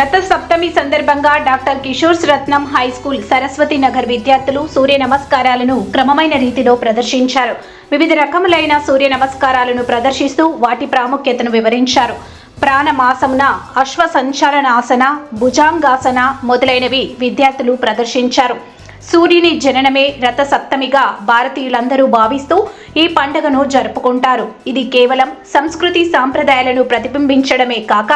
రథ సప్తమి సందర్భంగా doctor Kishore's Ratnam high school Saraswathi Nagar విద్యార్థులు సూర్య నమస్కారాలను క్రమమైన రీతిలో ప్రదర్శించారు. వివిధ రకములైన సూర్య నమస్కారాలను ప్రదర్శిస్తూ వాటి ప్రాముఖ్యతను వివరించారు. ప్రాణమాసమున అశ్వ సంచలనాసన భుజాంగాసన మొదలైనవి విద్యార్థులు ప్రదర్శించారు. సూర్యుని జననమే రథ సప్తమిగా భారతీయులందరూ భావిస్తూ ఈ పండుగను జరుపుకుంటారు. ఇది కేవలం సంస్కృతి సాంప్రదాయాలను ప్రతిబింబించడమే కాక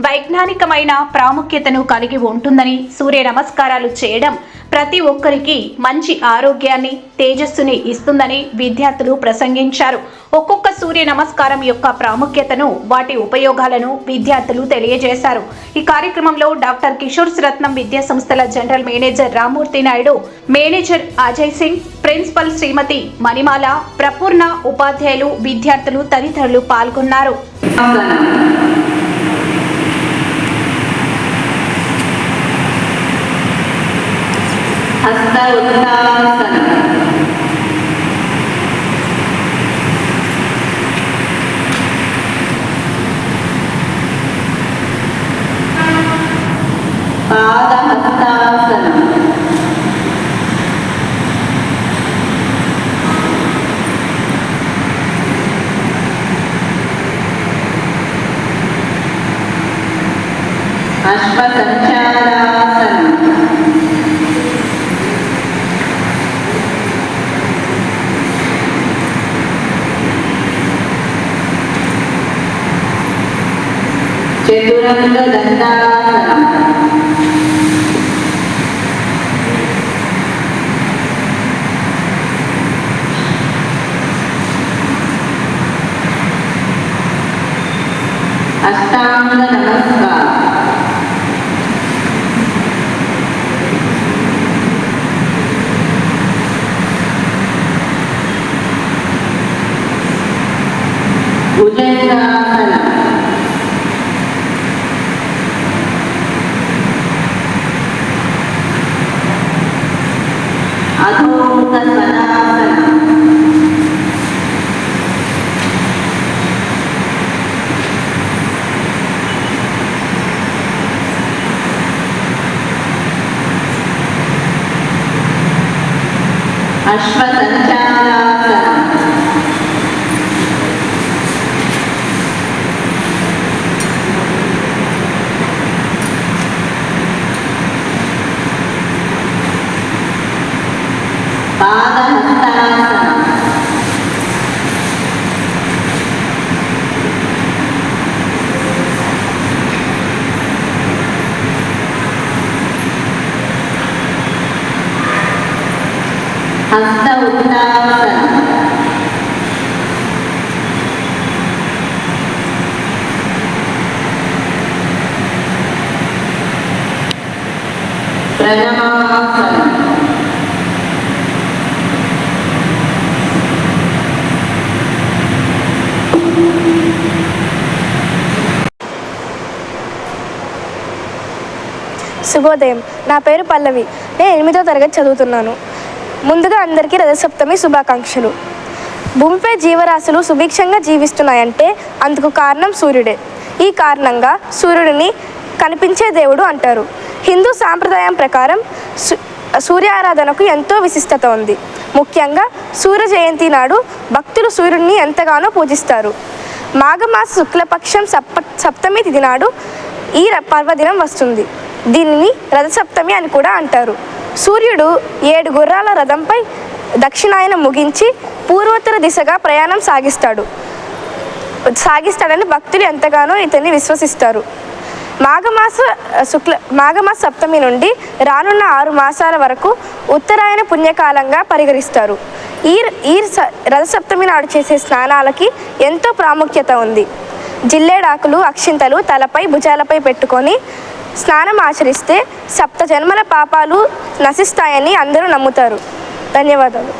వైజ్ఞానికమైన ప్రాముఖ్యతను కలిగి ఉంటుందని సూర్య నమస్కారాలు చేయడం ప్రతి ఒక్కరికి మంచి ఆరోగ్యాన్ని తేజస్సుని ఇస్తుందని విద్యార్థులు ప్రసంగించారు. ఒక్కొక్క సూర్య నమస్కారం యొక్క ప్రాముఖ్యతను వాటి ఉపయోగాలను విద్యార్థులు తెలియజేశారు. ఈ కార్యక్రమంలో డాక్టర్ కిషోర్ రత్నం విద్యా సంస్థల general manager Ramurthy Naidu manager Ajay Singh principal Srimathi Manimala Prapurna ఉపాధ్యాయులు విద్యార్థులు తదితరులు పాల్గొన్నారు. హస్త ఉత్తాసన పాద అశ్వ సంచారాసనం చతురంగ దండాసనం అష్టాంగ నమస్కారం భుజంగాసనం అధోముఖ సనాసనం అశ్వ సంచారాసనం హస్త ఉత్తాసనం శుభోదయం. నా పేరు పల్లవి. నేను ఎనిమిదో తరగతి చదువుతున్నాను. ముందుగా అందరికీ రథసప్తమి శుభాకాంక్షలు. భూమిపై జీవరాశులు సుభిక్షంగా జీవిస్తున్నాయంటే అందుకు కారణం సూర్యుడే. ఈ కారణంగా సూర్యుడిని కనిపించే దేవుడు అంటారు. హిందూ సాంప్రదాయం ప్రకారం సు- సూర్యారాధనకు ఎంతో విశిష్టత ఉంది. ముఖ్యంగా సూర్య జయంతి నాడు భక్తులు సూర్యుడిని ఎంతగానో పూజిస్తారు. మాఘమాస శుక్లపక్షం సప్ సప్తమి తిథి నాడు ఈ ర- పర్వదినం వస్తుంది. దీనిని రథసప్తమి అని కూడా అంటారు. సూర్యుడు ఏడు గుర్రాల రథంపై దక్షిణాయనం ముగించి పూర్వోత్తర దిశగా ప్రయాణం సాగిస్తాడు. సాగిస్తాడని భక్తులు ఎంతగానో ఇతన్ని విశ్వసిస్తారు. మాఘమాస శుక్ల మాఘమాస సప్తమి నుండి రానున్న ఆరు మాసాల వరకు ఉత్తరాయణ పుణ్యకాలంగా పరిగణిస్తారు. ఈ ఈ స- రథసప్తమి నాడు చేసే స్నానాలకి ఎంతో ప్రాముఖ్యత ఉంది. జిల్లేడాకులు అక్షింతలు తలపై భుజాలపై పెట్టుకొని స్నానం ఆచరిస్తే సప్త జన్మల పాపాలు నశిస్తాయని అందరూ నమ్ముతారు. ధన్యవాదాలు.